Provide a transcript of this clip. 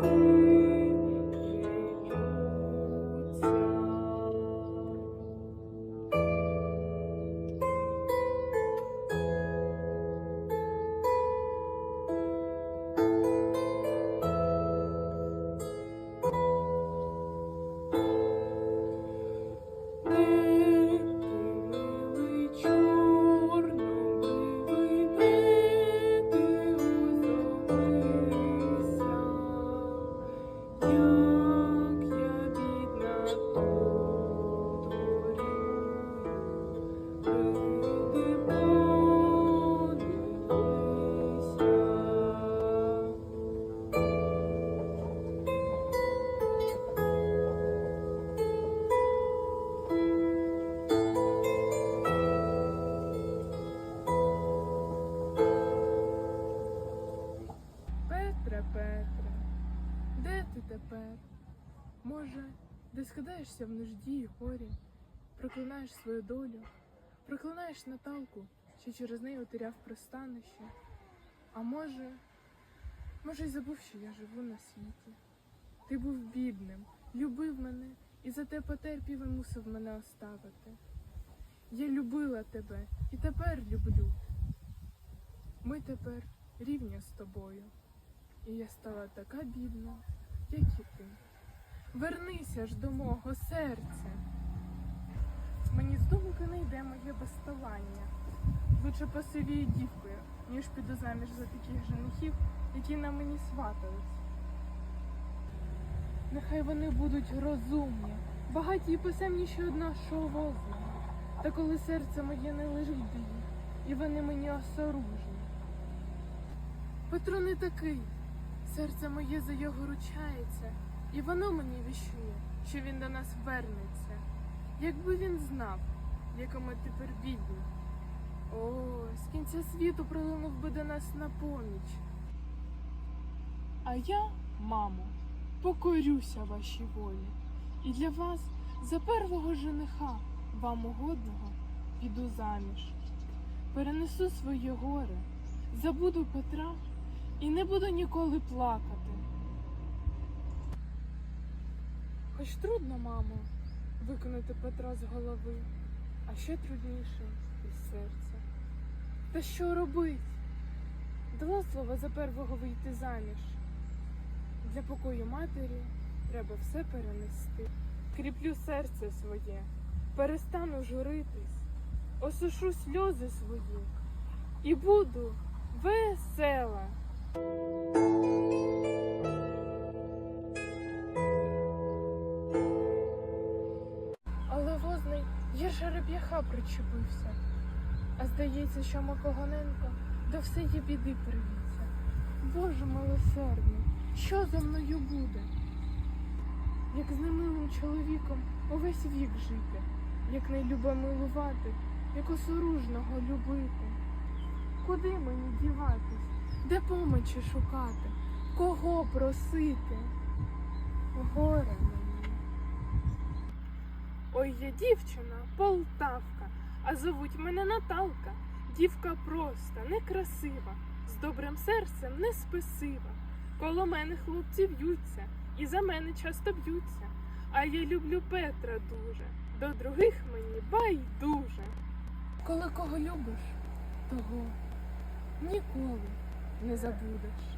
Thank you. Тепер. Може, десь кидаєшся в нужді й горі, проклинаєш свою долю, проклинаєш Наталку, що через неї утеряв пристанище. А може, може, й забув, що я живу на світі. Ти був бідним, любив мене і за те потерпів і мусив мене оставити. Я любила тебе і тепер люблю. Ми тепер рівня з тобою, і я стала така бідна, як і ти. Вернися ж до мого серця. Мені з думки не йде моє безставання. Лучше посивію дівкою, ніж піду заміж за таких женихів, які на мені сватались. Нехай вони будуть розумні, багаті і писемніші од нашого возу. Та коли серце моє не лежить до їх, і вони мені осоружні. Петро не такий, серце моє за його ручається, і воно мені віщує, що він до нас вернеться. Якби він знав, яка ми тепер бідні. О, з кінця світу прилинув би до нас на поміч. А я, мамо, покорюся вашій волі, і для вас за первого жениха, вам угодного, піду заміж. Перенесу своє горе, забуду Петра і не буду ніколи плакати. Хоч трудно, мамо, виконати Петра з голови, а ще трудніше із серця. Та що робить? Дала слово за первого вийти заміж. Для покою матері треба все перенести. Кріплю серце своє, перестану журитись, осушу сльози свої і буду весела. Але возний є жереб'яха причепився. А здається, що Макогоненко до всієї біди привівся. Боже милосердний, що за мною буде? Як з немилим чоловіком увесь вік жити, як не люба милувати, як осоружного любити. Куди мені діватись? Де помочі шукати? Кого просити? Горе мені. Ой, я дівчина, полтавка, а зовуть мене Наталка. Дівка проста, некрасива, з добрим серцем не спесива. Коло мене хлопці в'ються, і за мене часто б'ються. А я люблю Петра дуже, до других мені байдуже. Коли кого любиш, того ніколи не забудеш.